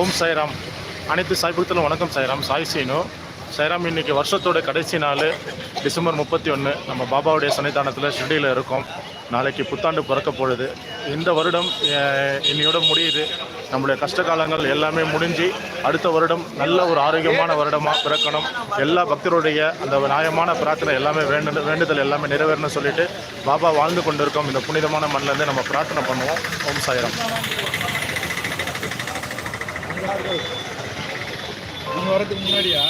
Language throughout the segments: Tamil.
ஓம் சாய்ராம். அனைத்து சாய் வணக்கம் சாய்ராம். சாய் சீனு. சாய்ராம் இன்னைக்கு வருஷத்தோட கடைசி நாள் டிசம்பர் முப்பத்தி ஒன்று நம்ம பாபாவுடைய சன்னிதானத்தில் ஷிரடியில் இருக்கோம். நாளைக்கு புத்தாண்டு பிறக்க போகுது. இந்த வருடம் இன்னையோட முடியுது. நம்மளுடைய கஷ்ட காலங்கள் எல்லாமே முடிஞ்சு அடுத்த வருடம் நல்ல ஒரு ஆரோக்கியமான வருடமாக பிறக்கணும். எல்லா பக்தருடைய அந்த நியாயமான பிரார்த்தனை எல்லாமே வேண்டு வேண்டுதல் எல்லாமே நிறைவேறணும்னு சொல்லிட்டு பாபா வாழ்ந்து கொண்டிருக்கோம். இந்த புனிதமான மண்ணிலேருந்து நம்ம பிரார்த்தனை பண்ணுவோம். ஓம் சாயிரம். அவங்க வரதுக்கு முன்னாடியா?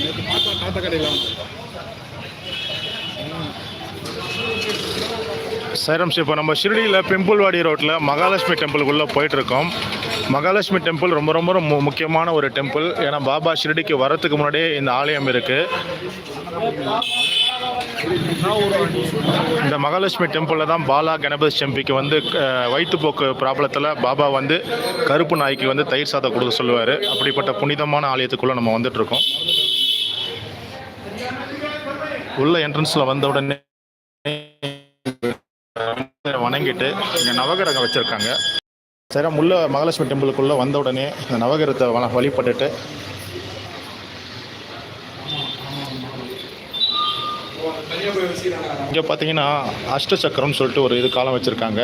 நேற்று பார்த்தோம் தாத்தா கடையில் சைரம்ஸ் இப்போ நம்ம ஷிரடியில் பிம்பிள்வாடி ரோட்டில் மகாலட்சுமி டெம்பிளுக்குள்ளே போயிட்டுருக்கோம். மகாலட்சுமி டெம்பிள் ரொம்ப ரொம்ப ரொம்ப முக்கியமான ஒரு டெம்பிள். ஏன்னா பாபா ஷிரடிக்கு வரத்துக்கு முன்னாடியே இந்த ஆலயம் இருக்குது இந்த மகாலட்சுமி டெம்பிளில் தான் பாலா கணபதி செம்பிக்கு வந்து வயிற்றுப்போக்கு ப்ராப்ளத்தில் பாபா வந்து கருப்பு நாய்க்கு வந்து தயிர் சாதம் கொடுக்க சொல்லுவார். அப்படிப்பட்ட புனிதமான ஆலயத்துக்குள்ளே நம்ம வந்துட்டுருக்கோம். உள்ள என்ட்ரன்ஸில் வந்த உடனே வணங்கிட்டு இங்கே நவகிரகம் வச்சுருக்காங்க. சரி உள்ள மகாலட்சுமி டெம்பிளுக்குள்ளே வந்த உடனே இந்த நவகிரகத்தை வ- வழிபட்டுட்டு இங்கே பார்த்தீங்கன்னா அஷ்டசக்கரம்னு சொல்லிட்டு ஒரு இது காலம் வச்சுருக்காங்க.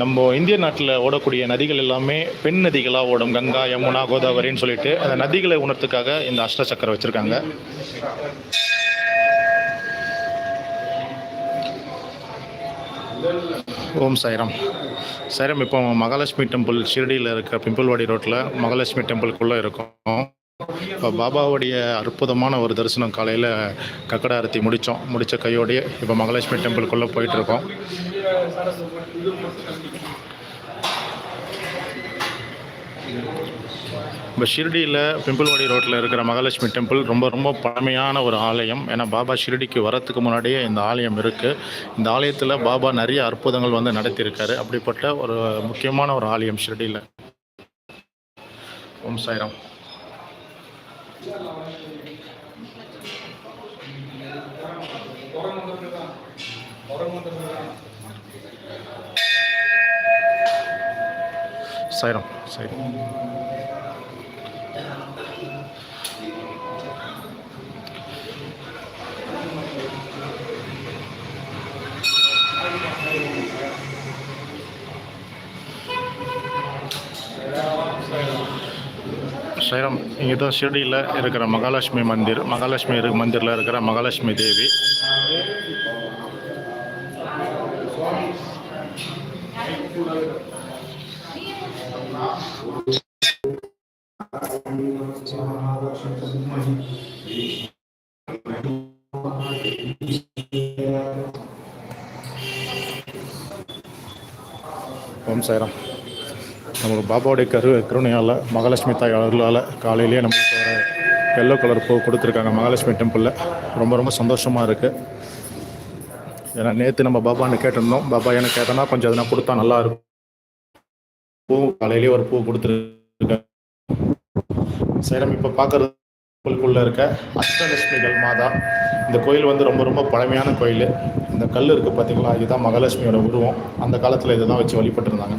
நம்ம இந்திய நாட்டில் ஓடக்கூடிய நதிகள் எல்லாமே பெண் நதிகளாக ஓடும். கங்கா யமுனா கோதாவரின்னு சொல்லிட்டு அந்த நதிகளை உணர்த்துக்காக இந்த அஷ்டசக்கரம் வச்சுருக்காங்க. ஓம் சாய்ராம் சாய்ராம் இப்போ மகாலட்சுமி டெம்பிள் ஷிரடியில் இருக்க பிம்பிள்வாடி ரோட்டில் மகாலட்சுமி டெம்பிளுக்குள்ளே இருக்கோம். இப்போ பாபாவுடைய அற்புதமான ஒரு தரிசனம் காலையில் கக்கட ஆரத்தி முடித்தோம் முடித்த கையோடையே இப்போ மகாலட்சுமி டெம்பிளுக்குள்ளே போயிட்டுருக்கோம். இப்போ ஷிர்டியில் பிம்பிள்வாடி ரோட்டில் இருக்கிற மகாலட்சுமி டெம்பிள் ரொம்ப ரொம்ப பழமையான ஒரு ஆலயம். ஏன்னா பாபா ஷிர்டிக்கு வரத்துக்கு முன்னாடியே இந்த ஆலயம் இருக்குது இந்த ஆலயத்தில் பாபா நிறைய அற்புதங்கள் வந்து நடத்தியிருக்காரு. அப்படிப்பட்ட ஒரு முக்கியமான ஒரு ஆலயம் ஷிர்டியில். ஓம் சாய்ராம். சாய்ராம் சாய்ராம் ஸ்ரீராம் இங்கே தான் ஷிரடியில் இருக்கிற மகாலட்சுமி மந்திர் மகாலட்சுமி இரு மந்திரில் இருக்கிற மகாலட்சுமி தேவி. ஓம் சாய்ராம் பாபாவுடைய கரு கருணையால் மகாலட்சுமி தாய் அருளால் காலையிலேயே நம்மளுக்கு ஒரு எல்லோ கலர் பூ கொடுத்துருக்காங்க மகாலட்சுமி டெம்பிளில் ரொம்ப ரொம்ப சந்தோஷமாக இருக்குது ஏன்னா நேற்று நம்ம பாபான்னு கேட்டிருந்தோம். பாபா எனக்கு கேட்டனா கொஞ்சம் எதனா கொடுத்தா நல்லா இருக்கும். பூ காலையிலேயே ஒரு பூ கொடுத்துருக்கேன் சரி இப்போ பார்க்குறது கோயிலுக்குள்ளே இருக்க அஷ்டலட்சுமிகள் மாதா. இந்த கோயில் வந்து ரொம்ப ரொம்ப பழமையான கோயில். இந்த கல் இருக்குது பார்த்தீங்களா இதுதான் மகாலட்சுமியோட உருவம். அந்த காலத்தில் இதை தான் வச்சு வழிபட்டுருந்தாங்க.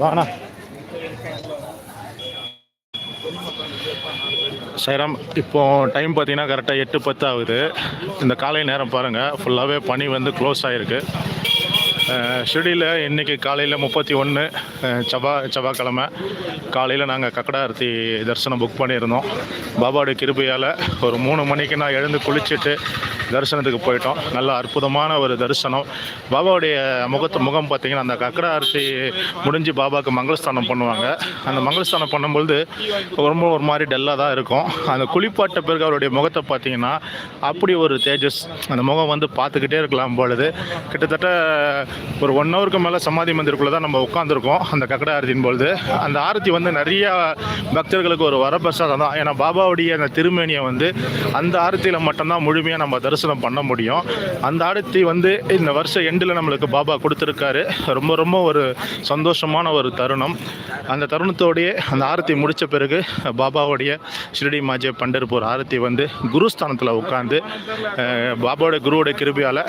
வாங்கண்ணா. சைராம் இப்போ டைம் பார்த்தீங்கன்னா கரெக்டாக எட்டு பத்து ஆகுது. இந்த காலை நேரம் பாருங்கள் ஃபுல்லாகவே பனி வந்து க்ளோஸ் ஆகிருக்கு ஷிரடியில் இன்றைக்கி காலையில் முப்பத்தி ஒன்று செவ்வாய் செவ்வாய்க்கிழமை. காலையில் நாங்கள் கக்கடாரத்தி தரிசனம் புக் பண்ணியிருந்தோம். பாபாவுடைய கிருபையால் ஒரு மூணு மணிக்கு நான் எழுந்து குளிச்சுட்டு தரிசனத்துக்கு போயிட்டோம். நல்ல அற்புதமான ஒரு தரிசனம். பாபாவுடைய முகத்து முகம் பார்த்திங்கன்னா அந்த கக்கட ஆரத்தி முடிஞ்சு பாபாவுக்கு மங்களஸ்தானம் பண்ணுவாங்க. அந்த மங்களஸ்தானம் பண்ணும்பொழுது ரொம்ப ஒரு மாதிரி டல்லாக தான் இருக்கும். அந்த குளிப்பாட்ட பிறகு அவருடைய முகத்தை பார்த்திங்கன்னா அப்படி ஒரு தேஜஸ். அந்த முகம் வந்து பார்த்துக்கிட்டே இருக்கலாம் பொழுது. கிட்டத்தட்ட ஒரு ஒன் ஹவருக்கு மேலே சமாதி மந்திருக்குள்ளே தான் நம்ம உட்காந்துருக்கோம் அந்த கக்கட ஆரத்தின் பொழுது. அந்த ஆரத்தி வந்து நிறைய பக்தர்களுக்கு ஒரு வரப்பிரசாதம் தான். ஏன்னா பாபாவுடைய அந்த திருமேனியை வந்து அந்த ஆரத்தியில் மட்டும்தான் முழுமையாக நம்ம தரிசனம் பண்ண முடியும். அந்த ஆரத்தி வந்து இந்த வருஷம் எண்டில் நம்மளுக்கு பாபா கொடுத்துருக்காரு. ரொம்ப ரொம்ப ஒரு சந்தோஷமான ஒரு தருணம். அந்த தருணத்தோடையே அந்த ஆரத்தி முடித்த பிறகு பாபாவுடைய ஷிரடி மாஜே பண்டர்பூர் ஆரத்தி வந்து குருஸ்தானத்தில் உட்காந்து பாபாவோட குருவோட கிருபியால்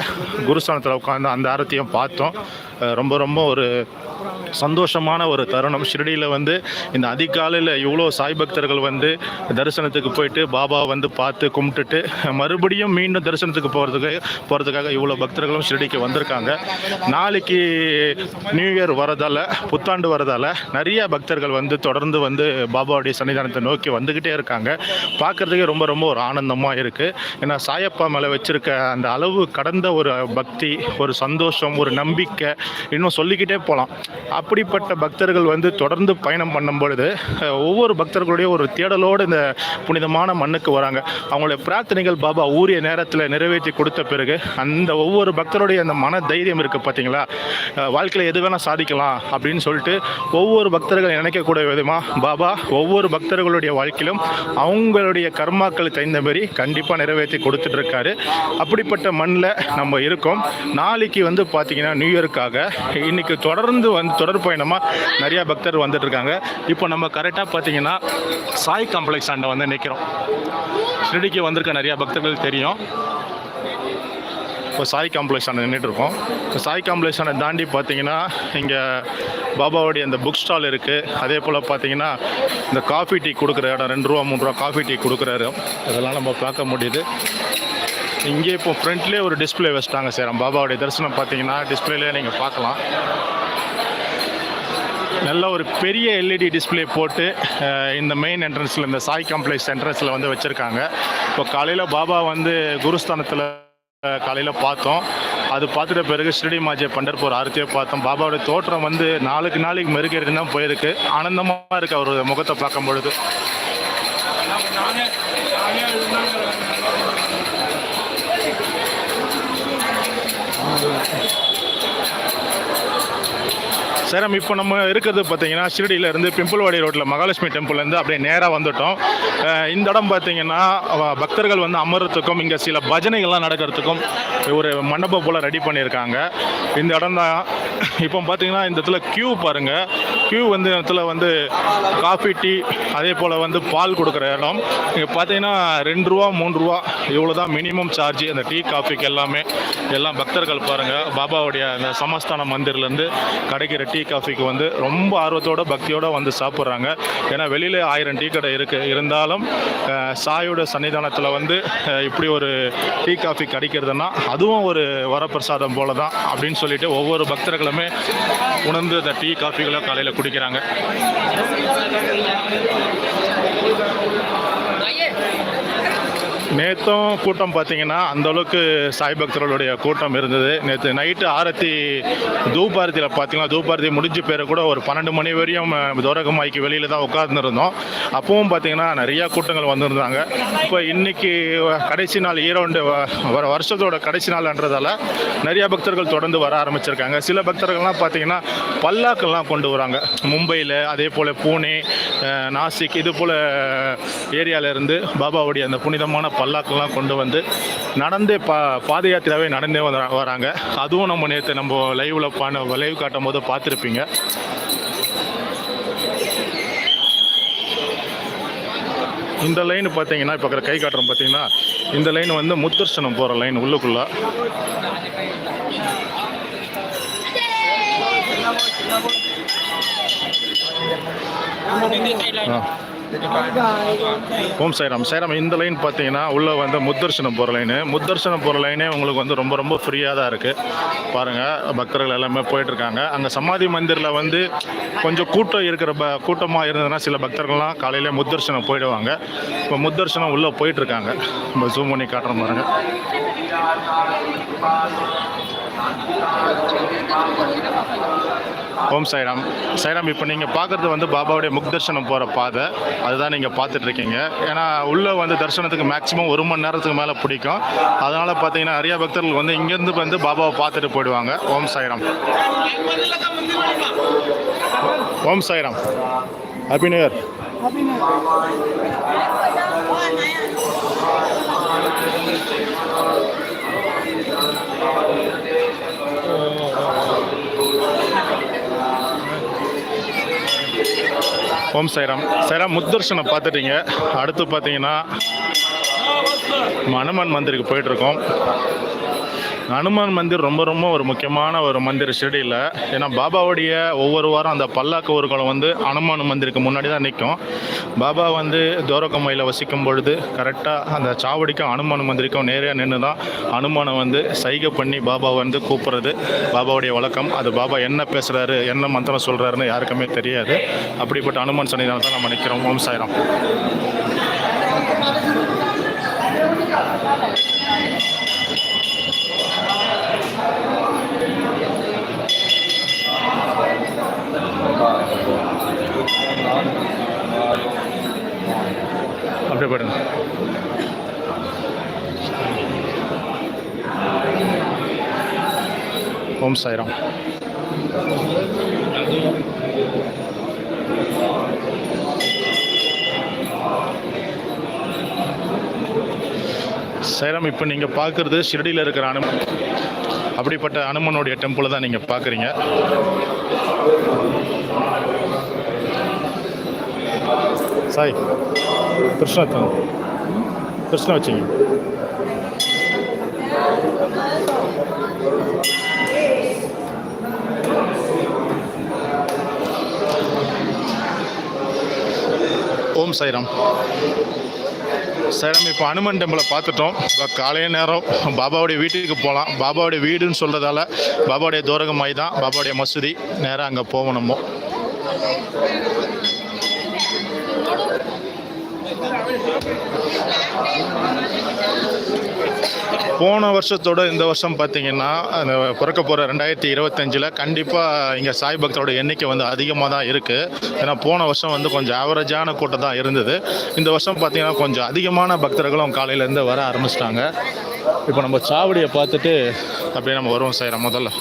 குருஸ்தானத்தில் உட்காந்து அந்த ஆரத்தியும் பார்த்து அர்த்தம் ரொம்ப ரொம்ப ஒரு சந்தோஷமான ஒரு தருணம். ஷிரடியில் வந்து இந்த அதிகாலையில் இவ்வளோ சாய் பக்தர்கள் வந்து தரிசனத்துக்கு போயிட்டு பாபா வந்து பார்த்து கும்பிட்டுட்டு மறுபடியும் மீண்டும் தரிசனத்துக்கு போகிறதுக்கு போகிறதுக்காக இவ்வளோ பக்தர்களும் ஷிரடிக்கு வந்திருக்காங்க. நாளைக்கு நியூ இயர் வரதால் புத்தாண்டு வரதால் நிறைய பக்தர்கள் வந்து தொடர்ந்து வந்து பாபாவுடைய சன்னிதானத்தை நோக்கி வந்துக்கிட்டே இருக்காங்க. பார்க்குறதுக்கே ரொம்ப ரொம்ப ஒரு ஆனந்தமாக இருக்குது ஏன்னா சாயப்பா மேலே வச்சுருக்க அந்த அளவு கடந்த ஒரு பக்தி ஒரு சந்தோஷம் ஒரு நம்பிக்கை. இன்னும் சொல்லிக்கிட்டே போகலாம் அப்படிப்பட்ட பக்தர்கள் வந்து தொடர்ந்து பயணம் பண்ணும் பொழுது ஒவ்வொரு பக்தர்களுடைய ஒரு தேடலோடு இந்த புனிதமான மண்ணுக்கு வராங்க. அவங்களுடைய பிரார்த்தனைகள் பாபா ஊரிய நேரத்தில் நிறைவேற்றி கொடுத்த பிறகு அந்த ஒவ்வொரு பக்தருடைய அந்த மன தைரியம் இருக்குது பார்த்தீங்களா வாழ்க்கையில் எது வேணால் சாதிக்கலாம் அப்படின்னு சொல்லிட்டு ஒவ்வொரு பக்தர்கள் நினைக்கக்கூடிய விதமாக பாபா ஒவ்வொரு பக்தர்களுடைய வாழ்க்கையிலும் அவங்களுடைய கர்மாக்கள் தகுந்த மாதிரி கண்டிப்பாக நிறைவேற்றி கொடுத்துட்ருக்காரு அப்படிப்பட்ட மண்ணில் நம்ம இருக்கோம். நாளைக்கு வந்து பார்த்தீங்கன்னா நியூ இயருக்காக இன்னைக்கு தொடர்ந்து வந்து தொடர் பயணமாக நிறையா பக்தர் வந்துட்டு இருக்காங்க இப்போ நம்ம கரெக்டாக பார்த்தீங்கன்னா சாய் காம்ப்ளெக்ஸ் ஆண்டை வந்து நிற்கிறோம் ஷிரடிக்கு வந்திருக்க நிறையா பக்தர்கள் தெரியும். இப்போ சாய் காம்ப்ளெக்ஸ் ஆண்டை நின்றுட்டு இருக்கோம் இப்போ சாய் காம்ப்ளெக்ஸ் ஆண்டை தாண்டி பார்த்தீங்கன்னா இங்கே பாபாவுடைய அந்த புக் ஸ்டால் இருக்குது அதே போல் பார்த்தீங்கன்னா இந்த காஃபி டீ கொடுக்குற இடம் ரெண்டு ரூபா மூணு ரூபா காஃபி டீ கொடுக்குற இடம். இதெல்லாம் நம்ம பார்க்க முடியுது. இங்கே இப்போ ஃப்ரண்ட்லேயே ஒரு டிஸ்ப்ளே வச்சிட்டாங்க சார். பாபாவுடைய தரிசனம் பார்த்தீங்கன்னா டிஸ்பிளேலே நீங்கள் பார்க்கலாம். நல்ல ஒரு பெரிய எல்இடி டிஸ்ப்ளே போட்டு இந்த மெயின் என்ட்ரன்ஸில் இந்த சாய் காம்ப்ளெக்ஸ் என்ட்ரன்ஸில் வந்து வச்சுருக்காங்க. இப்போ காலையில் பாபா வந்து குருஸ்தானத்தில் காலையில் பார்த்தோம். அது பார்த்துட்ட பிறகு ஸ்ரீடி மாஜே பண்டர்பூர் ஆரத்தியை பார்த்தோம். பாபாவோட தோற்றம் வந்து நாளுக்கு நாளைக்கு மெருகேறி தான் போயிருக்கு. ஆனந்தமாக இருக்குது அவர் முகத்தை பார்க்கும் பொழுது. சேரம் இப்போ நம்ம இருக்கிறது பார்த்தீங்கன்னா ஷிரடியிலேருந்து பிம்பிள்வாடி ரோட்டில் மகாலட்சுமி டெம்பிள்லேருந்து அப்படியே நேராக வந்துட்டோம். இந்த இடம் பார்த்தீங்கன்னா பக்தர்கள் வந்து அமர்றதுக்கும் இங்கே சில பஜனைகள்லாம் நடக்கிறதுக்கும் ஒரு மண்டபம் போல் ரெடி பண்ணியிருக்காங்க. இந்த இடம் தான். இப்போ பார்த்தீங்கன்னா இந்த இடத்துல க்யூ பாருங்கள் க்யூ வந்து இடத்துல வந்து காஃபி டீ அதே போல் வந்து பால் கொடுக்குற இடம். இங்கே பார்த்தீங்கன்னா ரெண்டு ரூபா மூணு ரூபா இவ்வளோ தான் மினிமம் சார்ஜ் அந்த டீ காஃபிக்கு எல்லாமே எல்லாம் பக்தர்கள் பாருங்கள் பாபாவுடைய அந்த சமஸ்தான மந்திர்லேருந்து கிடைக்கிற டீ டீ காஃபிக்கு வந்து ரொம்ப ஆர்வத்தோட பக்தியோட வந்து சாப்பிட்றாங்க. ஏன்னா வெளியில் ஆயிரம் டீ கடை இருக்குது இருந்தாலும் சாயோட சன்னிதானத்தில் வந்து இப்படி ஒரு டீ காஃபி கிடைக்கிறதுனா அதுவும் ஒரு வரப்பிரசாதம் போல தான் அப்படின்னு சொல்லிட்டு ஒவ்வொரு பக்தர்களுமே உணர்ந்து அந்த டீ காஃபிகளை காலையில் குடிக்கிறாங்க. நேற்றும் கூட்டம் பார்த்தீங்கன்னா அந்தளவுக்கு சாய் பக்தர்களுடைய கூட்டம் இருந்தது. நேற்று நைட்டு ஆரத்தி தூபாரதியில் பார்த்தீங்கன்னா தூபாரதி முடிஞ்ச பேர் கூட ஒரு பன்னெண்டு மணி வரையும் அஹ், வெளியில் தான் உட்கார்ந்துருந்தோம். அப்பவும் பார்த்தீங்கன்னா நிறையா கூட்டங்கள் வந்திருந்தாங்க. இப்போ இன்னைக்கு கடைசி நாள் ஈரோண்டு வ- வர வருஷத்தோட கடைசி நாள்ன்றதால நிறையா பக்தர்கள் தொடர்ந்து வர ஆரம்பிச்சிருக்காங்க. சில பக்தர்கள்லாம் பார்த்தீங்கன்னா பல்லாக்கள்லாம் கொண்டு வராங்க. மும்பையில் அதே போல் பூனே நாசிக் இது போல் ஏரியாவிலேருந்து பாபாவுடைய அந்த புனிதமான பல்லாக்கெல்லாம் கொண்டு வந்து நடந்தே பா பாத யாத்திராவே நடந்தே வந்து வராங்க. அதுவும் நம்ம நேற்று நம்ம லைவில் பான லைவ் காட்டும் போது பார்த்துருப்பீங்க. இந்த லைன் பார்த்தீங்கன்னா இப்போ கை காட்டுறோம் பார்த்தீங்கன்னா இந்த லைன் வந்து முத்தர்சனம் போகிற லைன் உள்ளுக்குள்ள. ஆ. ஓம் சைராம். சைராம் இந்த லைன் பார்த்தீங்கன்னா உள்ளே வந்து முத்தர்சனம் போகிற லைனு முத்தர்சனம் போகிற லைனே உங்களுக்கு வந்து ரொம்ப ரொம்ப ஃப்ரீயாக தான் இருக்குது பாருங்கள் பக்தர்கள் எல்லாமே போயிட்டுருக்காங்க. அங்கே சமாதி மந்திரில் வந்து கொஞ்சம் கூட்டம் இருக்கிற ப கூட்டமாக இருந்ததுன்னா சில பக்தர்கள்லாம் காலையிலே முத்தர்சனம் போயிடுவாங்க. இப்போ முத்தர்சனம் உள்ளே போயிட்டுருக்காங்க. நம்ம ஜூம் பண்ணி காட்டுற பாருங்கள் ஓம் சாய்ராம். சாய்ராம் இப்போ நீங்கள் பார்க்குறது வந்து பாபாவுடைய முக்தர்ஷனம் போகிற பாதை. அதுதான் நீங்கள் பார்த்துட்ருக்கீங்க ஏன்னா உள்ளே வந்து தரிசனத்துக்கு மேக்ஸிமம் ஒரு மணி நேரத்துக்கு மேலே பிடிக்கும். அதனால் பார்த்தீங்கன்னா நிறைய பக்தர்கள் வந்து இங்கேருந்து வந்து பாபாவை பார்த்துட்டு போயிடுவாங்க. Om Sairam. Om Sairam. Happy new year Om Sairam. Sairam முத்தர்ஷனை பார்த்துட்டீங்க. அடுத்து பார்த்தீங்கன்னா நம்ம மந்திரிக்கு மந்திருக்கு போயிட்டுருக்கோம் ஹனுமான் மந்திர் ரொம்ப ரொம்ப ஒரு முக்கியமான ஒரு மந்திர் ஷிரடியில் ஏன்னா பாபாவுடைய ஒவ்வொரு வாரம் அந்த பல்லாக்கு ஊர்வலம் வந்து ஹனுமான் மந்திருக்கு முன்னாடி தான் நிற்கும் பாபா வந்து தோரகமையில் வசிக்கும் பொழுது கரெக்டாக அந்த சாவடிக்கும் ஹனுமான் மந்திரிக்கும் நேராக நின்று தான் ஹனுமானை வந்து சைகை பண்ணி பாபா வந்து கூப்பிட்றது. பாபாவுடைய வழக்கம். அது பாபா என்ன பேசுகிறாரு என்ன மந்திரம் சொல்கிறாருன்னு யாருக்குமே தெரியாது. அப்படிப்பட்ட ஹனுமான் சன்னிதானம் தான் நம்ம நிற்கிறோம் ஓம் சாய்ராம். அப்படியே ஓம் சாய்ராம் சாய்ராம் இப்போ நீங்கள் பார்க்குறது ஷிரடியில் இருக்கிற அனுமன். அப்படிப்பட்ட அனுமனுடைய டெம்பிள் தான் நீங்கள் பார்க்குறீங்க. சாய். கிருஷ்ணா தான் கிருஷ்ணா வச்சிங்க ஓம் சைரம் சைராம் இப்போ அனுமன் டெம்பிளை பார்த்துட்டோம் இப்போ காலைய நேரம் பாபாவுடைய வீட்டுக்கு போகலாம் பாபாவுடைய வீடுன்னு சொல்கிறதால பாபாவுடைய தூரகமாய் தான் பாபாவுடைய மசூதி நேராக அங்கே போவோம் நம்ம போன வருஷத்தோட இந்த வருஷம் பார்த்தீங்கன்னா அந்த பிறக்க போகிற ரெண்டாயிரத்தி இருபத்தஞ்சில் கண்டிப்பாக இங்கே சாய் பக்தரோட எண்ணிக்கை வந்து அதிகமாக தான் இருக்குது ஏன்னா போன வருஷம் வந்து கொஞ்சம் ஆவரேஜான கூட்டம் தான் இருந்தது. இந்த வருஷம் பார்த்தீங்கன்னா கொஞ்சம் அதிகமான பக்தர்களும் காலையிலேருந்து வர ஆரம்பிச்சிட்டாங்க. இப்போ நம்ம சாவடியை பார்த்துட்டு அப்படியே நம்ம வருவோம் சார் முதல்ல.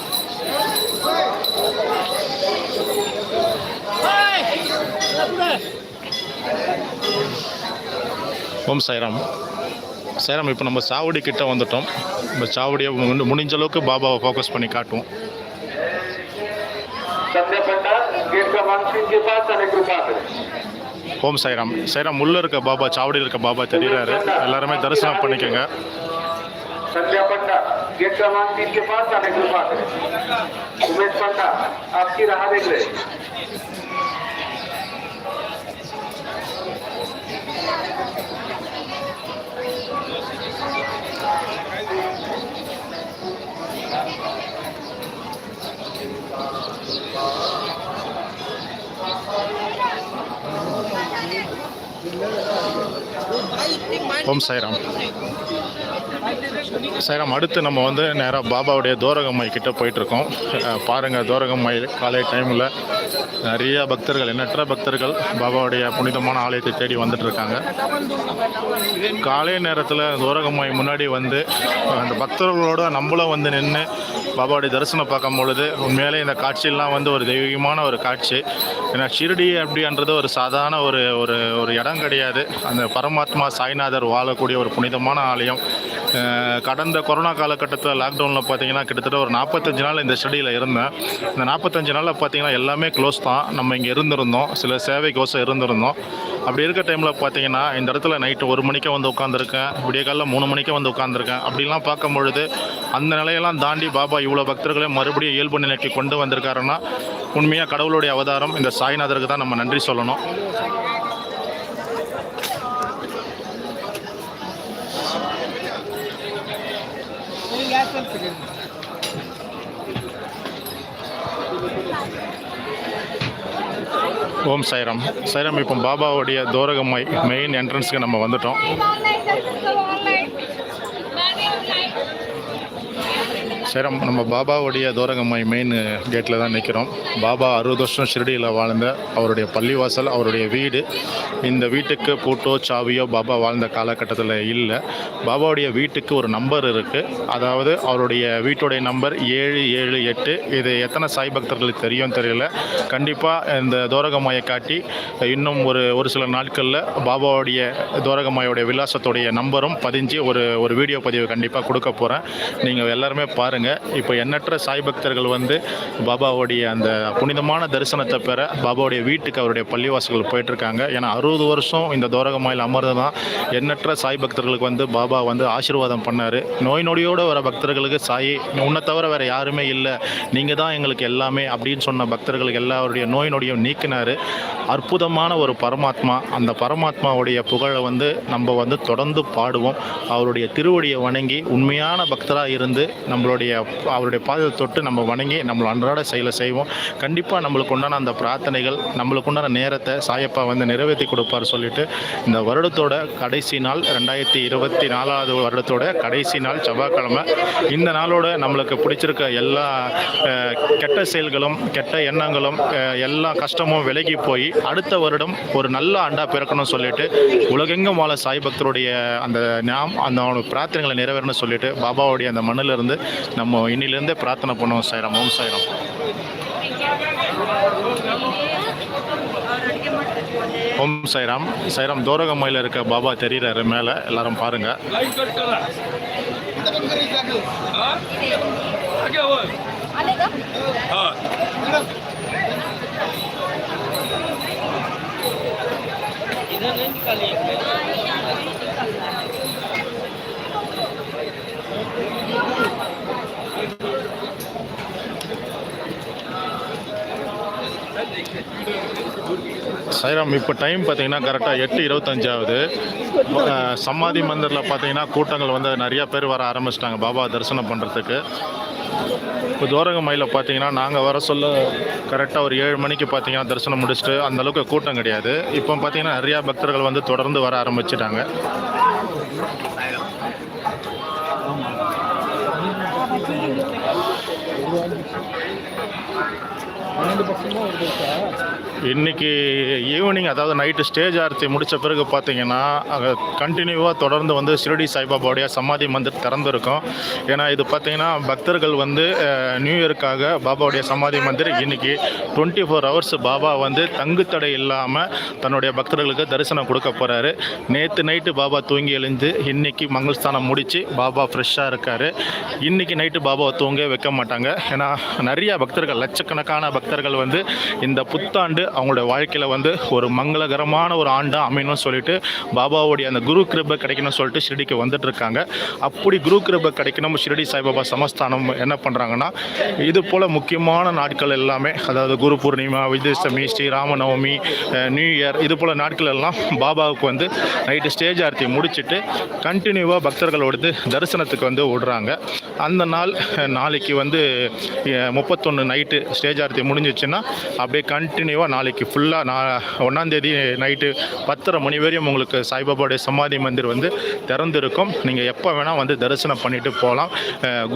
ஓம் சாய்ராம் சாய்ராம் இப்போ நம்ம சாவடி கிட்ட வந்துட்டோம் நம்ம சாவடியை முடி- முடிஞ்ச அளவுக்கு பாபாவை ஃபோக்கஸ் பண்ணி காட்டுவோம் संध्या पंडा गेट क्रमांक तीन के पास आने कृपा करें ஓம் சாய்ராம் சாய்ராம் உள்ள இருக்க பாபா சாவடியில் இருக்க பாபா தெரியுறாரு எல்லாருமே தரிசனம் பண்ணிக்கோங்க संध्या पंडा गेट क्रमांक तीन के पास आने कृपा करें उमेश पंडा आपकी राह देख रहे हैं। ஓம் சாய்ராம். சாய்ராம் அடுத்து நம்ம வந்து நேராக பாபாவுடைய தோரகம்மை கிட்ட போயிட்டுருக்கோம். பாருங்கள் தோரகம்மை காலை டைமில் நிறைய பக்தர்கள் எண்ணற்ற பக்தர்கள் பாபாவுடைய புனிதமான ஆலயத்தை தேடி வந்துட்டுருக்காங்க. காலை நேரத்தில் தோரகம்மை முன்னாடி வந்து அந்த பக்தர்களோட நம்மளும் வந்து நின்று பாபாவுடைய தரிசனம் பார்க்கும் பொழுது உண்மையிலே இந்த காட்சியெல்லாம் வந்து ஒரு தெய்வீகமான ஒரு காட்சி. ஏன்னா ஷிரடி அப்படின்றது ஒரு சாதாரண ஒரு ஒரு ஒரு இடம் கிடையாது. அந்த பரமாத்மா சாய்நாதர் வாழக்கூடிய ஒரு புனிதமான ஆலயம். கடந்த கொரோனா காலகட்டத்தில் லாக்டவுனில் பார்த்தீங்கன்னா கிட்டத்தட்ட ஒரு நாற்பத்தஞ்சு நாள் இந்த ஷெடியில் இருந்தேன். இந்த நாற்பத்தஞ்சு நாளில் பார்த்தீங்கன்னா எல்லாமே க்ளோஸ் தான். நம்ம இங்கே இருந்திருந்தோம். சில சேவைக்கோசம் இருந்திருந்தோம். அப்படி இருக்க டைமில் பார்த்தீங்கன்னா இந்த இடத்துல நைட்டு ஒரு மணிக்கே வந்து உட்காந்துருக்கேன் விடிய காலையில் மூணு மணிக்கே வந்து உட்காந்துருக்கேன் அப்படிலாம் பார்க்கும்பொழுது அந்த நிலையெல்லாம் தாண்டி பாபா இவ்வளோ பக்தர்களை மறுபடியும் இயல்பு நிலைக்கு கொண்டு வந்திருக்காருன்னா உண்மையாக கடவுளுடைய அவதாரம் இந்த சாய்நாதருக்கு தான் நம்ம நன்றி சொல்லணும். ஓம் சைரம். சைரம் இப்போ பாபாவுடைய தோரகம்மை மெயின் என்ட்ரன்ஸ்க்கு நம்ம வந்துட்டோம். Online, நம்ம பாபாவுடைய தோரகம்மாய் மெயின் கேட்டில் தான் நிற்கிறோம் பாபா அறுபது வருஷம் ஷிரடியில் வாழ்ந்த அவருடைய பள்ளிவாசல் அவருடைய வீடு. இந்த வீட்டுக்கு பூட்டோ சாவியோ பாபா வாழ்ந்த காலகட்டத்தில் இல்லை. பாபாவுடைய வீட்டுக்கு ஒரு நம்பர் இருக்குது அதாவது அவருடைய வீட்டுடைய நம்பர் ஏழு ஏழு எட்டு. இது எத்தனை சாய் பக்தர்களுக்கு தெரியும் தெரியல. கண்டிப்பாக இந்த தோரகம்மாயை காட்டி இன்னும் ஒரு ஒரு சில நாட்களில் பாபாவுடைய தோரகம்மாயோடைய விலாசத்துடைய நம்பரும் பதிஞ்சு ஒரு ஒரு வீடியோ பதிவு கண்டிப்பாக கொடுக்க போகிறேன் நீங்கள் எல்லாருமே பாருங்கள் இப்போ எண்ணற்ற சாய் பக்தர்கள் வந்து பாபாவுடைய அந்த புனிதமான தரிசனத்தை பெற பாபாவுடைய வீட்டுக்கு அவருடைய பள்ளிவாசல்கள் போயிட்டுருக்காங்க. ஏன்னா அறுபது வருஷம் இந்த தோரகமாயில் அமர்ந்து தான் எண்ணற்ற சாய் பக்தர்களுக்கு வந்து பாபா வந்து ஆசீர்வாதம் பண்ணார். நோய் நொடியோடு வர பக்தர்களுக்கு சாயி உன்னை தவிர வேறு யாருமே இல்லை. நீங்கள் தான் எங்களுக்கு எல்லாமே அப்படின்னு சொன்ன பக்தர்களுக்கு எல்லாருடைய நோய் நொடியும் நீக்கினார். அற்புதமான ஒரு பரமாத்மா அந்த பரமாத்மாவுடைய புகழை வந்து நம்ம வந்து தொடர்ந்து பாடுவோம். அவருடைய திருவடியை வணங்கி உண்மையான பக்தராக இருந்து நம்மளுடைய அவருடைய பாதத்தை தொட்டு நம்ம வணங்கி நம்ம அன்றாட செயலை செய்வோம். கண்டிப்பாக நம்மளுக்கு உண்டான அந்த பிரார்த்தனைகள் நம்மளுக்கு உண்டான நேரத்தை சாயப்பா வந்து நிறைவேற்றி கொடுப்பார் சொல்லிட்டு இந்த வருடத்தோட கடைசி நாள் ரெண்டாயிரத்தி இருபத்தி நாலாவது வருடத்தோட கடைசி நாள் செவ்வாய்க்கிழமை. இந்த நாளோட நம்மளுக்கு பிடிச்சிருக்க எல்லா கெட்ட செயல்களும் கெட்ட எண்ணங்களும் எல்லா கஷ்டமும் விலகி போய் அடுத்த வருடம் ஒரு நல்ல ஆண்டா பிறக்கணும்னு சொல்லிட்டு உலகெங்கும் வாழ சாய் பக்தருடைய அந்த ஞாம் அந்த பிரார்த்தனைகளை நிறைவேறணும்னு சொல்லிட்டு பாபாவுடைய அந்த மண்ணிலிருந்து நம்ம இன்னிலேருந்தே பிரார்த்தனை பண்ணுவோம் சாயிரம் ஓம் சாயிரம். ஓம் சைராம் சாய்ராம் தோரகம்மையில் இருக்க பாபா தெரிகிறாரு மேலே. எல்லாரும் பாருங்க. சைராம் இப்போ டைம் பார்த்தீங்கன்னா கரெக்டாக எட்டு இருபத்தஞ்சாவது சமாதி மந்திரில் பார்த்தீங்கன்னா கூட்டங்கள் வந்து நிறையா பேர் வர ஆரம்பிச்சிட்டாங்க பாபா தரிசனம் பண்ணுறதுக்கு இப்போ தோரகமையில் பார்த்தீங்கன்னா நாங்கள் வர சொல்ல கரெக்டாக ஒரு ஏழு மணிக்கு பார்த்தீங்கன்னா தரிசனம் முடிச்சுட்டு அந்தளவுக்கு கூட்டம் கிடையாது. இப்போ பார்த்தீங்கன்னா நிறையா பக்தர்கள் வந்து தொடர்ந்து வர ஆரம்பிச்சிட்டாங்க. ரெண்டு பக்கமும் ஒரு இன்றைக்கி ஈவினிங் அதாவது நைட்டு ஸ்டேஜ் ஆர்த்தி முடித்த பிறகு பார்த்தீங்கன்னா அங்கே கண்டினியூவாக தொடர்ந்து வந்து ஷிரடி சாய்பாபாவுடைய சமாதி மந்திர் திறந்துருக்கும். ஏன்னா இது பார்த்தீங்கன்னா பக்தர்கள் வந்து நியூ இயருக்காக பாபாவுடைய சமாதி மந்திர் இன்றைக்கி டுவெண்ட்டி ஃபோர் ஹவர்ஸ் பாபா வந்து தங்குத்தடை இல்லாமல் தன்னுடைய பக்தர்களுக்கு தரிசனம் கொடுக்க போகிறாரு நேற்று நைட்டு பாபா தூங்கி எழுந்து இன்னைக்கு மங்கள்ஸ்தானம் முடித்து பாபா ஃப்ரெஷ்ஷாக இருக்கார். இன்றைக்கி நைட்டு பாபாவை தூங்க வைக்க மாட்டாங்க. ஏன்னா நிறைய பக்தர்கள் லட்சக்கணக்கான பக்தர்கள் வந்து இந்த புத்தாண்டு அவங்களோட வாழ்க்கையில் வந்து ஒரு மங்களகரமான ஒரு ஆண்டாக அமையணும்னு சொல்லிட்டு பாபாவுடைய அந்த குரு கிருபை கிடைக்கணும்னு சொல்லிட்டு ஷிரடிக்கு வந்துட்டு இருக்காங்க அப்படி குரு கிருபை கிடைக்கணும் ஷிரடி சாய்பாபா சமஸ்தானம் என்ன பண்ணுறாங்கன்னா இது போல் முக்கியமான நாட்கள் எல்லாமே அதாவது குரு பூர்ணிமா விஜயதசமி ஸ்ரீராமநவமி நியூ இயர் இது போல் நாட்கள் எல்லாம் பாபாவுக்கு வந்து நைட்டு ஸ்டேஜ் ஆர்த்தி முடிச்சுட்டு கண்டினியூவாக பக்தர்களோடு தரிசனத்துக்கு வந்து விடுறாங்க. அந்த நாள் நாளைக்கு வந்து முப்பத்தொன்று நைட்டு ஸ்டேஜ் ஆர்த்தி முடிஞ்சிச்சுன்னா அப்படியே கண்டினியூவாக நாளைக்கு ஃபுல்லாக நான் ஒன்றாந்தேதி நைட்டு பத்தரை மணி வரையும் உங்களுக்கு சாய்பாபாவுடைய சமாதி மந்திர் வந்து திறந்திருக்கும். நீங்கள் எப்போ வேணால் வந்து தரிசனம் பண்ணிவிட்டு போகலாம்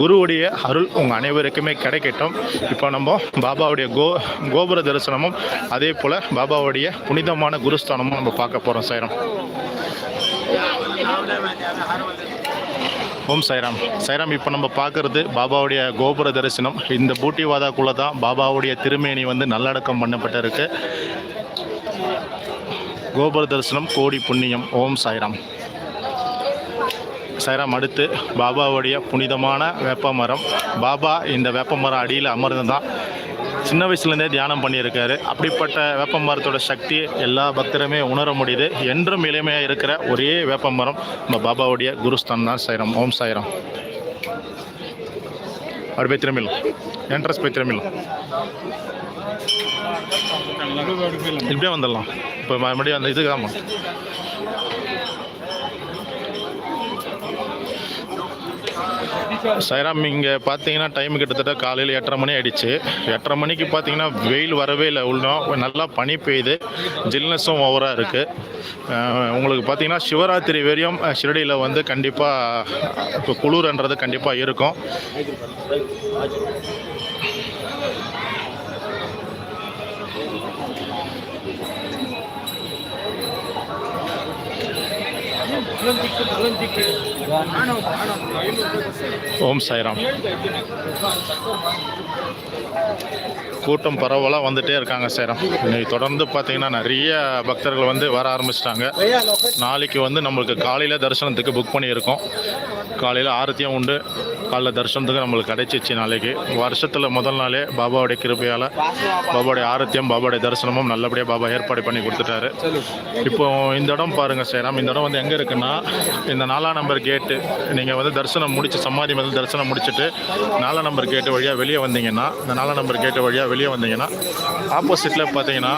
குருவுடைய அருள் உங்கள் அனைவருக்குமே கிடைக்கட்டும். இப்போ நம்ம பாபாவுடைய கோ கோபுர தரிசனமும் அதே போல் பாபாவுடைய புனிதமான குருஸ்தானமும் நம்ம பார்க்க போகிறோம் சாயிரம். ஓம் சாய்ராம் சைராம் இப்போ நம்ம பார்க்குறது பாபாவுடைய கோபுர தரிசனம். இந்த பூட்டிவாதாக்குள்ளே தான் பாபாவுடைய திருமேனி வந்து நல்லடக்கம் பண்ணப்பட்டிருக்கு. கோபுர தரிசனம் கோடி புண்ணியம். ஓம் சாய்ராம் சைராம் அடுத்து பாபாவுடைய புனிதமான வேப்பமரம். பாபா இந்த வேப்பமரம் அடியில் அமர்ந்து தான் சின்ன வயசுலேருந்தே தியானம் பண்ணியிருக்காரு. அப்படிப்பட்ட வேப்பமரத்தோட சக்தி எல்லா பக்தருமே உணர முடியுது. என்றும் இளமையாக இருக்கிற ஒரே வேப்பமரம் நம்ம பாபாவுடைய குருஸ்தான் தான் சைரம் ஓம் சைரம் அப்படி போய் திரும்பிடலாம் என்ட்ரன்ஸ் போய் திரும்பிடலாம் இப்படியே வந்துடலாம். இப்போ மறுபடியும் அந்த இதுக்கு தான் சைராம் இங்கே பார்த்தீங்கன்னா டைம் கிட்டத்தட்ட காலையில் எட்டரை மணி ஆயிடுச்சு. எட்டரை மணிக்கு பார்த்தீங்கன்னா வெயில் வரவே இல்லை. உள்ளோம் நல்லா பனி பெய்யுது. ஜில்னஸும் ஓவராக இருக்குது உங்களுக்கு பார்த்தீங்கன்னா சிவராத்திரி வரையும் ஷிரடியில் வந்து கண்டிப்பாக இப்போ குளிர்ன்றது கண்டிப்பாக இருக்கும். ஓம் சாய்ராம். கூட்டம் பரவலாக வந்துட்டே இருக்காங்க சேரம் இன்னைக்கு தொடர்ந்து பார்த்தீங்கன்னா நிறைய பக்தர்கள் வந்து வர ஆரம்பிச்சிட்டாங்க. நாளைக்கு வந்து நம்மளுக்கு காலையில் தரிசனத்துக்கு புக் பண்ணியிருக்கோம். காலையில் ஆரத்தியும் உண்டு. காலைல தரிசனத்துக்கு நம்மளுக்கு கிடைச்சிச்சு நாளைக்கு. வருஷத்தில் முதல் நாளே பாபாவுடைய கிருபையால் பாபாவுடைய ஆரத்தியம் பாபாவுடைய தரிசனமும் நல்லபடியாக பாபா ஏற்பாடு பண்ணி கொடுத்துட்டாரு. இப்போ இந்த இடம் பாருங்கள் சேராம். இந்த இடம் வந்து எங்கே இருக்குன்னா இந்த நாலாம் நம்பர் கேட்டு நீங்கள் வந்து தரிசனம் முடிச்சு சமாதி வந்து தரிசனம் முடிச்சுட்டு நாலாம் நம்பர் கேட்டு வழியாக வெளியே வந்தீங்கன்னா இந்த நாலாம் நம்பர் கேட்டு வழியாக வெளியே வந்தீங்கன்னா ஆப்போசிட்டில் பார்த்தீங்கன்னா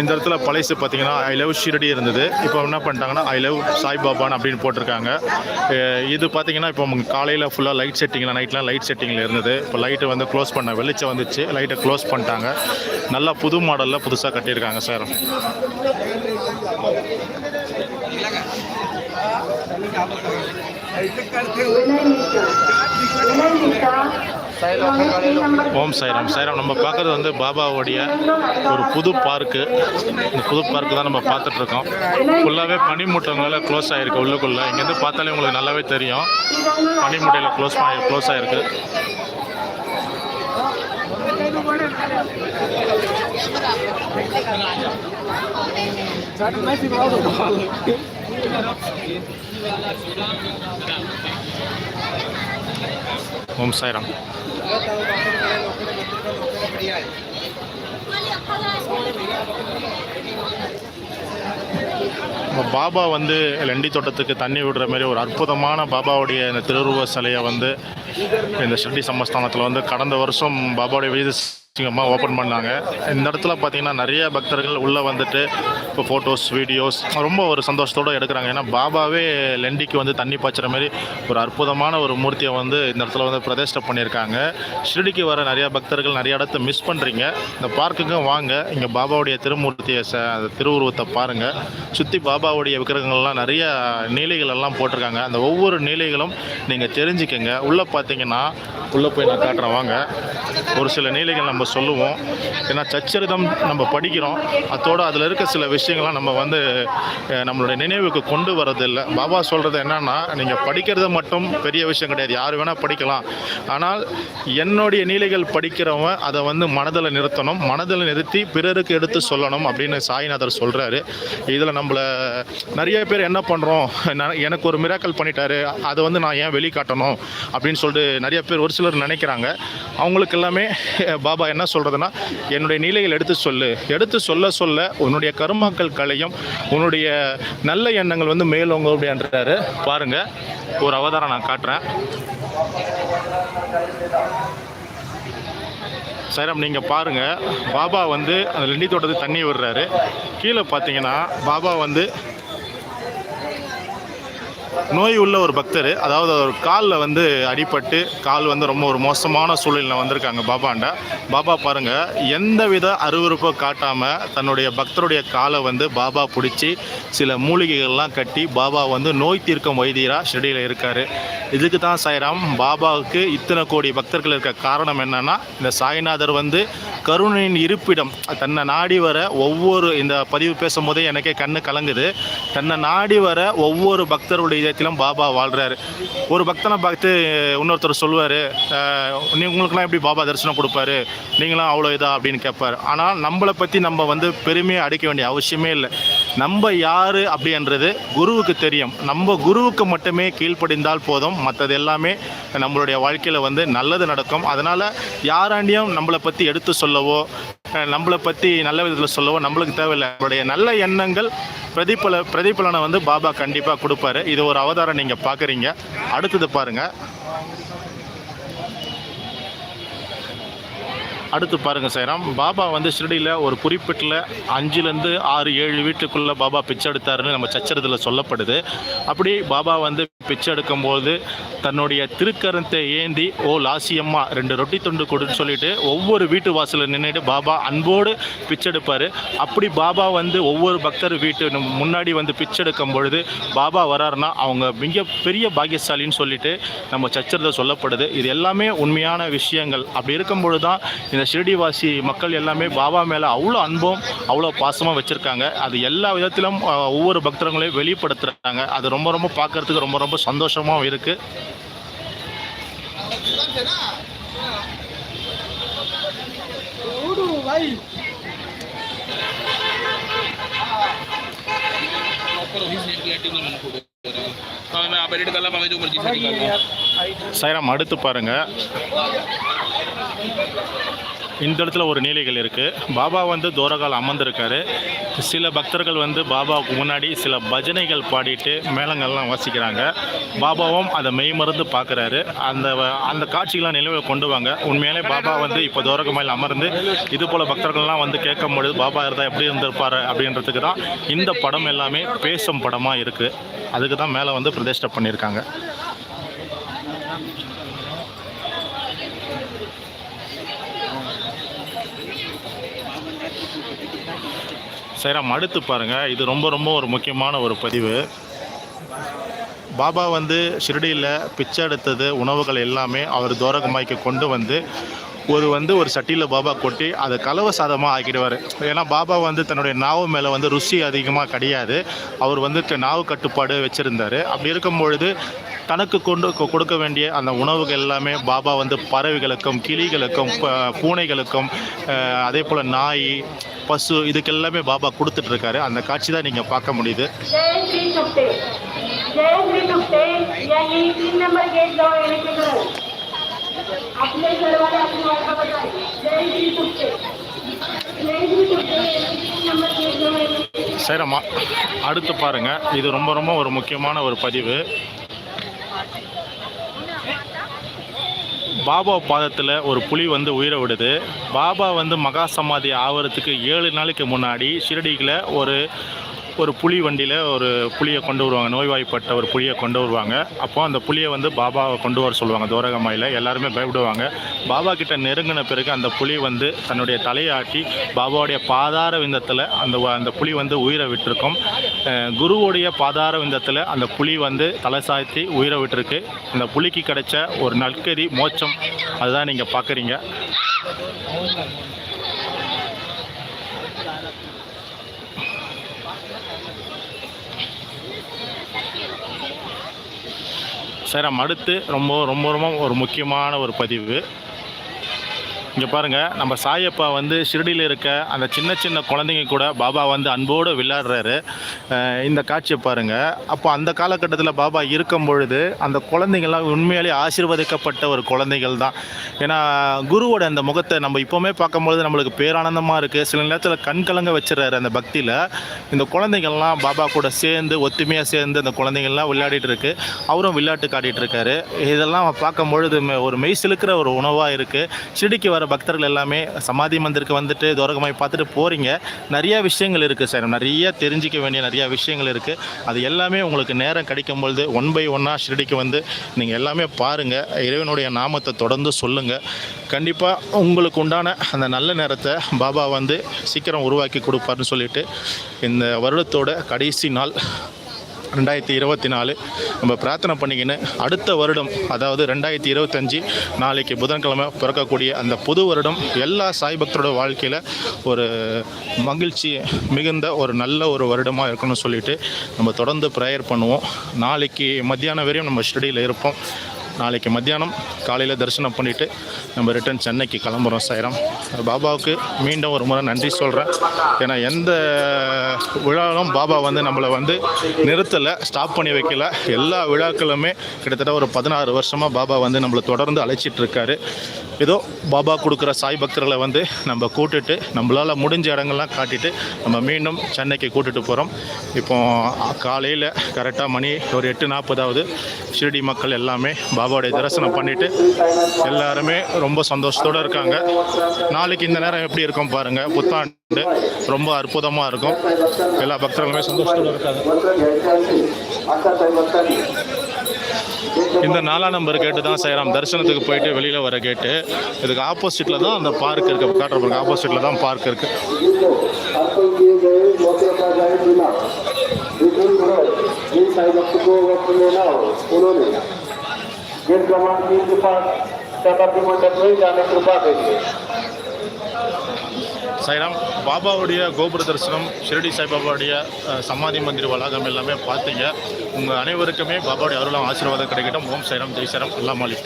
இந்த இடத்துல பழைசு பார்த்தீங்கன்னா ஐ லவ் ஷிரடி இருந்தது. இப்போ என்ன பண்ணிட்டாங்கன்னா ஐ லவ் சாய்பாபான் அப்படின்னு போட்டிருக்காங்க. இது இது பார்த்தீங்கன்னா இப்போ காலையில் ஃபுல்லாக லைட் செட்டிங்கில் நைட்லாம் லைட் செட்டிங்கில் இருந்தது. இப்போ லைட்டை வந்து க்ளோஸ் பண்ண வெளிச்சம் வந்துச்சு. லைட்டை க்ளோஸ் பண்ணிட்டாங்க. நல்லா புது மாடலில் புதுசாக கட்டியிருக்காங்க சார் ஓம் சாய்ராம். சாய்ராம் நம்ம பார்க்குறது வந்து பாபாவுடைய ஒரு புது பார்க்கு. இந்த புது பார்க்கு தான் நம்ம பார்த்துட்ருக்கோம். ஃபுல்லாகவே பனிமூட்டங்களால க்ளோஸ் ஆகிருக்கு உள்ளுக்குள்ளே. இங்கேருந்து பார்த்தாலே உங்களுக்கு நல்லாவே தெரியும். பனிமூட்டையில் க்ளோஸ் பண்ணி க்ளோஸ் ஆகிருக்கு ஓம் சாய்ராம். பாபா வந்து லண்டி தோட்டத்துக்கு தண்ணி விடுற மாதிரி ஒரு அற்புதமான பாபாவுடைய இந்த திருவுருவ சிலையை வந்து இந்த ஷிரடி சமஸ்தானத்தில் வந்து கடந்த வருஷம் பாபாவுடைய விஜய சிங்கமாக ஓப்பன் பண்ணாங்க. இந்த இடத்துல பார்த்தீங்கன்னா நிறைய பக்தர்கள் உள்ளே வந்துட்டு இப்போ ஃபோட்டோஸ் வீடியோஸ் ரொம்ப ஒரு சந்தோஷத்தோடு எடுக்கிறாங்க. ஏன்னா பாபாவே லெண்டிக்கு வந்து தண்ணி பாய்ச்சுற மாதிரி ஒரு அற்புதமான ஒரு மூர்த்தியை வந்து இந்த இடத்துல வந்து பிரதிஷ்டை பண்ணியிருக்காங்க. ஷிரடிக்கு வர நிறைய பக்தர்கள் நிறைய இடத்த மிஸ் பண்ணுறீங்க இந்த பார்க்குக்கும் வாங்க. இங்கே பாபாவுடைய திருமூர்த்தியை ச திருவுருவத்தை பாருங்கள் சுற்றி பாபாவுடைய விக்கிரகங்கள்லாம் நிறைய நீலைகள் எல்லாம் போட்டிருக்காங்க. அந்த ஒவ்வொரு நீலைகளும் நீங்கள் தெரிஞ்சுக்கங்க. உள்ளே பார்த்தீங்கன்னா உள்ளே போய் நான் காட்டுறேன். வாங்க. ஒரு சில நீலைகள் நம்ம சொல்லுவோம். ஏன்னா சச்சரிதம் நம்ம படிக்கிறோம். அதோடு அதில் இருக்க சில விஷயங்கள்லாம் நம்ம வந்து நம்மளுடைய நினைவுக்கு கொண்டு வரதில்லை. பாபா சொல்கிறது என்னன்னா நீங்கள் படிக்கிறது மட்டும் பெரிய விஷயம் கிடையாது. யார் வேணால் படிக்கலாம். ஆனால் என்னுடைய நீலைகள் படிக்கிறவன் அதை வந்து மனதில் நிறுத்தணும். மனதில் நிறுத்தி பிறருக்கு எடுத்து சொல்லணும் அப்படின்னு சாய்நாதர் சொல்கிறாரு இதில் நம்மளை நிறைய பேர் என்ன பண்ணுறோம் எனக்கு ஒரு மிராக்கல் பண்ணிட்டாரு. அதை வந்து நான் ஏன் வெளிக்காட்டணும்? அப்படின்னு சொல்லிட்டு நிறைய பேர் ஒரு சிலர் நினைக்கிறாங்க. அவங்களுக்கு எல்லாமே பாபா என்ன சொல்கிறதுனா என்னுடைய நிலையில் எடுத்து சொல்லு. எடுத்து சொல்ல சொல்ல உன்னுடைய கருமாக்கள் கலையும் உன்னுடைய நல்ல எண்ணங்கள் வந்து மேலோங்க அப்படின்றாரு. பாருங்க ஒரு அவதாரம் நான் காட்டுறேன். சைரம் நீங்கள் பாருங்கள் பாபா வந்து அந்த லிண்டி தோட்டத்துக்கு தண்ணி விடுறாரு. கீழே பார்த்தீங்கன்னா பாபா வந்து நோய் உள்ள ஒரு பக்தர். அதாவது ஒரு காலில் வந்து அடிபட்டு கால் வந்து ரொம்ப ஒரு மோசமான சூழலில் வந்திருக்காங்க பாபாண்ட பாபா பாருங்க எந்தவித அருவருப்பை காட்டாமல் தன்னுடைய பக்தருடைய காலை வந்து பாபா பிடிச்சி சில மூலிகைகள்லாம் கட்டி பாபா வந்து நோய் தீர்க்கும் வைத்தியராக ஷெடியில் இருக்கார். இதுக்கு தான் சாய்ராம் பாபாவுக்கு இத்தனை கோடி பக்தர்கள் இருக்க காரணம் என்னன்னா இந்த சாய்நாதர் வந்து கருணையின் இருப்பிடம் தன்னை நாடி வர ஒவ்வொரு இந்த பதிவு பேசும்போதே எனக்கே கண்ணு கலங்குது. தன்னை நாடி வர ஒவ்வொரு பக்தருடைய ஜெயத்திலும் பாபா வாழ்கிறாரு ஒரு பக்தனை பார்த்து இன்னொருத்தர் சொல்லுவார் நீ உங்களுக்குலாம் எப்படி பாபா தரிசனம் கொடுப்பாரு? நீங்களாம் அவ்வளோ இதா? அப்படின்னு கேட்பார். ஆனால் நம்மளை பற்றி நம்ம வந்து பெருமையாக அடிக்க வேண்டிய அவசியமே இல்லை. நம்ம யார் அப்படின்றது குருவுக்கு தெரியும். நம்ம குருவுக்கு மட்டுமே கீழ்ப்படிந்தால் போதும். மற்றது எல்லாமே நம்மளுடைய வாழ்க்கையில் வந்து நல்லது நடக்கும். அதனால் யாராண்டியும் நம்மளை பற்றி எடுத்து சொல்லவோ நம்மளை பற்றி நல்ல விதத்தில் சொல்லவோ நம்மளுக்கு தேவையில்லை. நம்மளுடைய நல்ல எண்ணங்கள் பிரதிபல பிரதிபலனை வந்து பாபா கண்டிப்பாக கொடுப்பாரு. இது ஒரு அவதாரம் நீங்கள் பார்க்குறீங்க அடுத்தது பாருங்கள் அடுத்து பாருங்கள் சைராம் பாபா வந்து ஷிரடியில் ஒரு குறிப்பிட்ட அஞ்சுலேருந்து ஆறு ஏழு வீட்டுக்குள்ளே பாபா பிச்சை எடுத்தாருன்னு நம்ம சச்சரத்தில் சொல்லப்படுது. அப்படி பாபா வந்து பிச்சை எடுக்கும்போது தன்னுடைய திருக்கரத்தை ஏந்தி ஓ லாசியம்மா ரெண்டு ரொட்டி துண்டு கொடுன்னு சொல்லிட்டு ஒவ்வொரு வீட்டு வாசலில் நின்றுட்டு பாபா அன்போடு பிச்சை எடுப்பார். அப்படி பாபா வந்து ஒவ்வொரு பக்தர் வீட்டு முன்னாடி வந்து பிச்சை எடுக்கும் பொழுது பாபா வராருன்னா அவங்க மிக பெரிய பாக்கியசாலின்னு சொல்லிட்டு நம்ம சச்சரத்தில் சொல்லப்படுது. இது எல்லாமே உண்மையான விஷயங்கள். அப்படி இருக்கும்பொழுது தான் இந்த ஷிரடிவாசி மக்கள் எல்லாமே பாபா மேலே அவ்வளோ அன்பும் அவ்வளோ பாசமாக வச்சுருக்காங்க. அது எல்லா விதத்திலும் ஒவ்வொரு பக்தர்களையும் வெளிப்படுத்துகிறாங்க அது ரொம்ப ரொம்ப பார்க்குறதுக்கு ரொம்ப ரொம்ப சந்தோஷமாகவும் இருக்குது சைராம் அடுத்து பாருங்க. இந்த இடத்துல ஒரு நீலைகள் இருக்குது பாபா வந்து தூரகால் அமர்ந்திருக்காரு. சில பக்தர்கள் வந்து பாபாவுக்கு முன்னாடி சில பஜனைகள் பாடிட்டு மேளங்கள்லாம் வாசிக்கிறாங்க. பாபாவும் அதை மெய்மறந்து பார்க்குறாரு. அந்த வ- அந்த காட்சிகள்லாம் நிலவில் கொண்டு வாங்க. உண்மையிலே பாபா வந்து இப்போ தோரகமையில் அமர்ந்து இது போல் பக்தர்கள்லாம் வந்து கேட்கும் பொழுது பாபா இருந்தால் எப்படி இருந்திருப்பாரு? அப்படின்றதுக்கு தான் இந்த படம் எல்லாமே பேசும் படமாக இருக்குது அதுக்கு தான் மேலே வந்து பிரதிஷ்டை பண்ணியிருக்காங்க. சைராம் அடுத்து பாருங்கள் இது ரொம்ப ரொம்ப ஒரு முக்கியமான ஒரு பதிவு. பாபா வந்து ஷிரடியில் பிச்சை எடுத்தது உணவுகள் எல்லாமே அவர் தோரகமாய்க்கு கொண்டு வந்து ஒரு வந்து ஒரு சட்டியில் பாபா கொட்டி அதை கலவை சாதமாக ஆக்கிடுவார். ஏன்னா பாபா வந்து தன்னுடைய நாவு மேலே வந்து ருசி அதிகமாக கிடையாது. அவர் வந்து நாவு கட்டுப்பாடு வச்சுருந்தார். அப்படி இருக்கும் பொழுது தனக்கு கொண்டு கொடுக்க வேண்டிய அந்த உணவுகள் எல்லாமே பாபா வந்து பறவைகளுக்கும் கிளிகளுக்கும் பூனைகளுக்கும் அதே போல் நாய் பசு இதுக்கு எல்லாமே பாபா கொடுத்துட்ருக்காரு. அந்த காட்சி தான் நீங்கள் பார்க்க முடியுது. ஜெய் ஸ்ரீ சுக்தே. ஜெய் ஸ்ரீ சுக்தே आपले घरवाले आपली वाटा बघाय जय श्री तुपटे जय श्री तुपटे यांनी तीन नंबर गेट जवळ येण्याचे சரிம்மா அடுத்து பாருங்கள் இது ரொம்ப ரொம்ப ஒரு முக்கியமான ஒரு பதிவு பாபா பாதத்தில் ஒரு புலி வந்து உயிரை விடுது பாபா வந்து மகா சமாதி ஆவறதுக்கு ஏழு நாளைக்கு முன்னாடி ஷிரடியில் ஒரு ஒரு புளி வண்டியில் ஒரு புளியை கொண்டு வருவாங்க. நோய்வாய்ப்பட்ட ஒரு புலியை கொண்டு வருவாங்க. அப்போது அந்த புலியை வந்து பாபாவை கொண்டு வர சொல்லுவாங்க. தோரகமாயில் எல்லாருமே பயப்படுவாங்க. பாபா கிட்ட நெருங்கின பிறகு அந்த புளி வந்து தன்னுடைய தலையை ஆட்டி பாபாவுடைய பாதார விந்தத்தில் அந்த அந்த புலி வந்து உயிரை விட்டிருக்கும். குருவோடைய குருவுடைய பாதார விந்தத்தில் அந்த புலி வந்து தலை சாய்த்தி உயிரை விட்டுருக்கு. அந்த புலிக்கு கிடைச்ச ஒரு நற்கதி மோச்சம் அதுதான் நீங்கள் பார்க்குறீங்க. சரி நம்ம அடுத்து ரொம்ப ரொம்ப ரொம்ப ஒரு முக்கியமான ஒரு பதிவு. இங்கே பாருங்கள் நம்ம சாயப்பா வந்து ஷிரடியில் இருக்க அந்த சின்ன சின்ன குழந்தைங்க கூட பாபா வந்து அன்போடு விளையாடுறாரு. இந்த காட்சியை பாருங்கள் அப்போ அந்த காலகட்டத்தில் பாபா இருக்கும் பொழுது அந்த குழந்தைங்கள்லாம் உண்மையாலே ஆசீர்வதிக்கப்பட்ட ஒரு குழந்தைகள் தான். ஏன்னா குருவோட அந்த முகத்தை நம்ம இப்போவுமே பார்க்கும்பொழுது நம்மளுக்கு பேரானந்தமாக இருக்குது சில நேரத்தில் கண் கலங்க வச்சிடறாரு அந்த பக்தியில். இந்த குழந்தைங்கள்லாம் பாபா கூட சேர்ந்து ஒத்துமையாக சேர்ந்து அந்த குழந்தைங்கள்லாம் விளையாடிட்டு இருக்கு. அவரும் விளையாட்டு காட்டிகிட்டு இருக்காரு. இதெல்லாம் பார்க்கும் பொழுது மெ- ஒரு மெய் சிலுக்கிற ஒரு உணவாக இருக்குது செடிக்கு வர பக்தர்கள் எல்லாமே சமாதி மந்திருக்கு வந்துட்டு துவரகமாய் பார்த்துட்டு போகிறீங்க நிறைய விஷயங்கள் இருக்குது சார். நிறைய தெரிஞ்சிக்க வேண்டிய நிறைய விஷயங்கள் இருக்குது அது எல்லாமே உங்களுக்கு நேரம் கிடைக்கும் பொழுது ஒன் பை ஒன்னாக ஷிரடிக்கு வந்து நீங்கள் எல்லாமே பாருங்கள் இறைவனுடைய நாமத்தை தொடர்ந்து சொல்லுங்கள் கண்டிப்பாக உங்களுக்கு உண்டான அந்த நல்ல நேரத்தை பாபா வந்து சீக்கிரம் உருவாக்கி கொடுப்பாருன்னு சொல்லிட்டு இந்த வருடத்தோட கடைசி நாள் ரெண்டாயிரத்தி இருபத்தி நாலு. நம்ம பிரார்த்தனை பண்ணிக்கின்னு அடுத்த வருடம் அதாவது ரெண்டாயிரத்தி இருபத்தஞ்சி நாளைக்கு புதன்கிழமை பிறக்கக்கூடிய அந்த புது வருடம் எல்லா சாய் பக்தரோட வாழ்க்கையில் ஒரு மகிழ்ச்சி மிகுந்த ஒரு நல்ல ஒரு வருடமாக இருக்கணும்னு சொல்லிட்டு நம்ம தொடர்ந்து ப்ரேயர் பண்ணுவோம். நாளைக்கு மத்தியானம் வரையும் நம்ம ஸ்டடியில் இருப்போம். நாளைக்கு மத்தியானம் காலையில் தரிசனம் பண்ணிவிட்டு நம்ம ரிட்டர்ன் சென்னைக்கு கிளம்புறோம் சாயிரம். பாபாவுக்கு மீண்டும் ஒரு முறை நன்றி சொல்கிறேன் ஏன்னா எந்த விழாவும் பாபா வந்து நம்மளை வந்து நிறுத்தலை ஸ்டாப் பண்ணி வைக்கல. எல்லா விழாக்களுமே கிட்டத்தட்ட ஒரு பதினாறு வருஷமாக பாபா வந்து நம்மளை தொடர்ந்து அழைச்சிட்ருக்காரு ஏதோ பாபா கொடுக்குற சாய் பக்தர்களை வந்து நம்ம கூட்டுட்டு நம்மளால் முடிஞ்ச இடங்கள்லாம் காட்டிட்டு நம்ம மீண்டும் சென்னைக்கு கூட்டிகிட்டு போகிறோம் இப்போ காலையில் கரெக்டாக மணி ஒரு எட்டு நாற்பதாவது. ஷிரடி மக்கள் எல்லாமே பாபாவுடைய தரிசனம் பண்ணிவிட்டு எல்லாருமே ரொம்ப சந்தோஷத்தோடு இருக்காங்க. நாளைக்கு இந்த நேரம் எப்படி இருக்கும் பாருங்கள் புத்தாண்டு ரொம்ப அற்புதமாக இருக்கும். எல்லா பக்தர்களுமே சந்தோஷத்தோடு இருக்காங்க. இந்த நாலாம் நம்பர் கேட்டு தான் செய்கிறோம் தரிசனத்துக்கு போயிட்டு வெளியில் வர கேட்டு இதுக்கு ஆப்போசிட்டில் தான் அந்த பார்க் இருக்குது காட்டுறப்ப ஆப்போசிட்டில் தான் பார்க் இருக்குது अर्पण किए गए मौके पर जाए बिना विपुल भर जिन साई भक्त को वक्त में ना हो उन्होंने गेट क्रमांक तीन के पास शताब्दी मंडप में जाने कृपा करिए சாய்ராம் பாபாவுடைய கோபுர தரிசனம் ஷிரடி சாய்பாபாவுடைய அஹ், சமாதி மந்திர வளாகம் எல்லாமே பார்த்தீங்க உங்கள் அனைவருக்குமே பாபாவுடைய அருளாம் ஆசீர்வாதம் கிடைக்கட்டும் ஓம் சைராம் ஜெய் சைராம் அல்லா மாலிக்